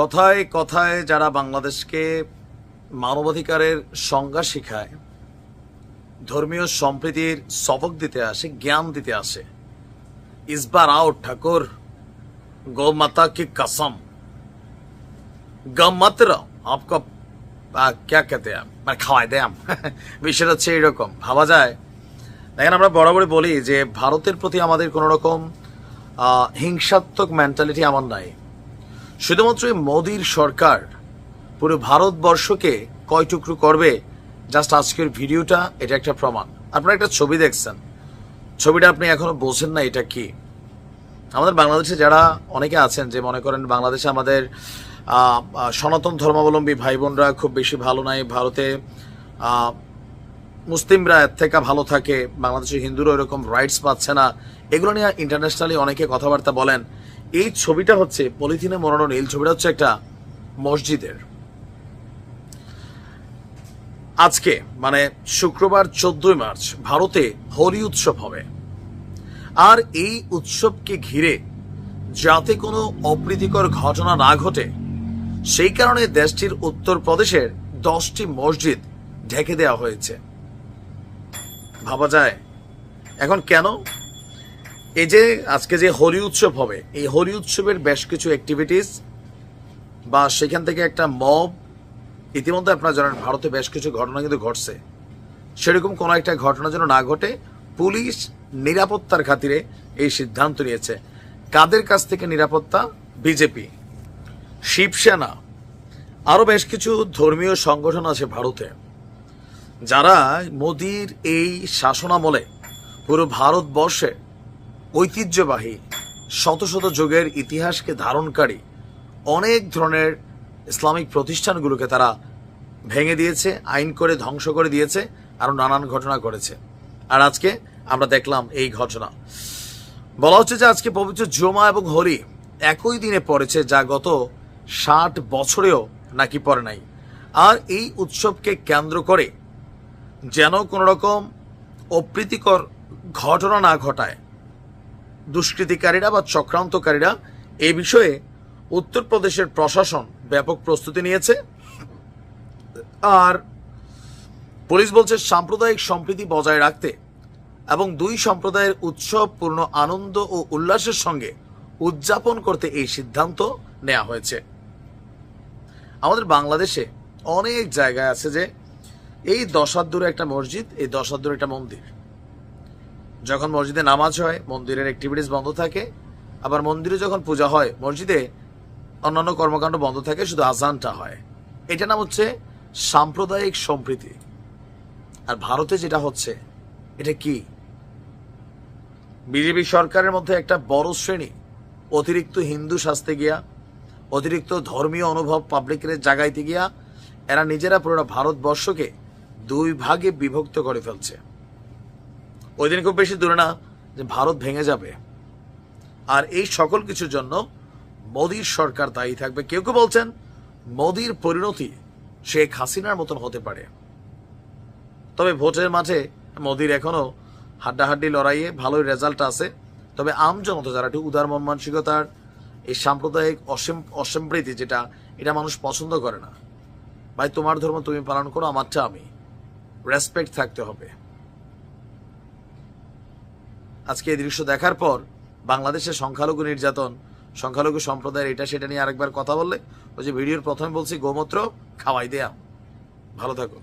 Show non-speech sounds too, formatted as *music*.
কথায় কথায় যারা বাংলাদেশকে মানবাধিকারের সংজ্ঞা শিখায়, ধর্মীয় সম্প্রীতির সবক দিতে আসে, জ্ঞান দিতে আসে, ইসবার আউট ঠাকুর, গোমাতা কি কাসম, গমত্র, আপকো ক্যা কেতে মানে খাওয়াই দেয়াম *laughs* বিষয়টা হচ্ছে এইরকম ভাবা যায়। দেখেন আমরা বরাবরই বলি যে, ভারতের প্রতি আমাদের কোনো রকম হিংসাত্মক মেন্টালিটি আমার নাই। শুধুমাত্র মোদির সরকার পুরো ভারতবর্ষকে কয় টুকরো করবে? জাস্ট আজকের ভিডিওটা, এটা একটা প্রমাণ। আপনারা একটা ছবি দেখছেন। ছবিটা আপনি এখনও বোঝেন না এটা কি। আমাদের বাংলাদেশে যারা অনেকে আছেন যে মনে করেন বাংলাদেশে আমাদের সনাতন ধর্মাবলম্বী ভাই বোনরা খুব বেশি ভালো নাই, ভারতে মুসলিমরা এর থেকে ভালো থাকে বাংলাদেশের হিন্দুরা এরকম রাইটস পাচ্ছে না, এগুলো নিয়ে ইন্টারন্যাশনালি অনেকে কথাবার্তা বলেন। এই ছবিটা হচ্ছে পলিথিনে মোড়ানো নীল ছবিটা হচ্ছে একটা মসজিদের। আজকে মানে শুক্রবার চোদ্দই মার্চ, ভারতে হোলি উৎসব হবে। আর এই উৎসবকে ঘিরে যাতে কোনো অপ্রীতিকর ঘটনা না ঘটে, সেই কারণে দেশটির উত্তরপ্রদেশের দশটি মসজিদ ঢেকে দেওয়া হয়েছে। ভাবা যায়, এখন কেন এই যে আজকে যে হোলি উৎসব হবে, এই হোলি উৎসবের বেশ কিছু অ্যাক্টিভিটিস বা সেখান থেকে একটা মব ইতিমধ্যে আপনারা জানেন ভারতে বেশ কিছু ঘটনা কিন্তু ঘটছে। সেরকম কোনো একটা ঘটনা যেন না ঘটে, পুলিশ নিরাপত্তার খাতিরে এই সিদ্ধান্ত নিয়েছে। কাদের কাছ থেকে নিরাপত্তা? বিজেপি। শিবসেনা। আরও বেশ কিছু ধর্মীয় সংগঠন আছে ভারতে, যারা মোদির এই শাসনামলে পুরো ভারতবর্ষে ঐতিহ্যবাহী, শত শত যুগের ইতিহাসকে ধারণকারী অনেক ধরনের ইসলামিক প্রতিষ্ঠানগুলোকে তারা ভেঙে দিয়েছে, আইন করে ধ্বংস করে দিয়েছে, আরও নানান ঘটনা করেছে। আর আজকে আমরা দেখলাম এই ঘটনা। বলা হচ্ছে যে আজকে পবিত্র জমা এবং হরি একই দিনে পড়েছে, যা গত ষাট বছরেও নাকি পড়ে নাই। আর এই উৎসবকে কেন্দ্র করে যেন কোনো রকম অপ্রীতিকর ঘটনা না ঘটায় দুষ্কৃতিকারীরা বা চক্রান্তকারীরা এ বিষয়ে উত্তরপ্রদেশের প্রশাসন ব্যাপক প্রস্তুতি নিয়েছে। আর পুলিশ বলছে, সাম্প্রদায়িক সম্প্রীতি বজায় রাখতে এবং দুই সম্প্রদায়ের উৎসব পূর্ণ আনন্দ ও উল্লাসের সঙ্গে উদযাপন করতে এই সিদ্ধান্ত নেওয়া হয়েছে। আমাদের বাংলাদেশে অনেক জায়গায় আছে যে এই দশাদ্দুরে একটা মসজিদ, এই দশাদ্দুরে একটা মন্দির। যখন মসজিদে নামাজ হয়, মন্দিরের অ্যাক্টিভিটিস বন্ধ থাকে। আবার মন্দিরে যখন পূজা হয়, মসজিদে অন্যান্য কর্মকাণ্ড বন্ধ থাকে, শুধু আজানটা হয়। এটা নাম হচ্ছে সাম্প্রদায়িক সম্প্রীতি। আর ভারতে যেটা হচ্ছে, এটা কি? বিজেপি সরকারের মধ্যে একটা বড় শ্রেণি, অতিরিক্ত হিন্দু শাস্তে গিয়া, অতিরিক্ত ধর্মীয় অনুভব পাবলিকের জাগাইতে গিয়া, এরা নিজেরা পুরো ভারতবর্ষকে দুই ভাগে বিভক্ত করে ফেলছে। ওই দিন খুব বেশি দূরে না, যে ভারত ভেঙে যাবে। আর এই সকল কিছুর জন্য মোদীর সরকার দায়ী থাকবে। কেউ কেউ বলছেন মোদীর পরিণতি শেখ হাসিনার মতন হতে পারে। তবে ভোটের মাঠে মোদির এখনও হাড্ডাহাড্ডি লড়াইয়ে ভালোই রেজাল্ট আছে। তবে আম জনতা যারা, একটু উদার মন মানসিকতার এই সাম্প্রদায়িক অসম- অসম্প্রীতি যেটা, এটা মানুষ পছন্দ করে না। ভাই, তোমার ধর্ম তুমি পালন করো, আমারটা আমি। রেসপেক্ট থাকতে হবে। আজকে এই দৃশ্য দেখার পর বাংলাদেশের সংখ্যালঘু নির্যাতন, সংখ্যালঘু সম্প্রদায়ের এটা সেটা নিয়ে আরেকবার কথা বললে, ওই যে ভিডিওর প্রথমে বলছি গোমূত্র খাওয়াই দেয়া। ভালো থাকো।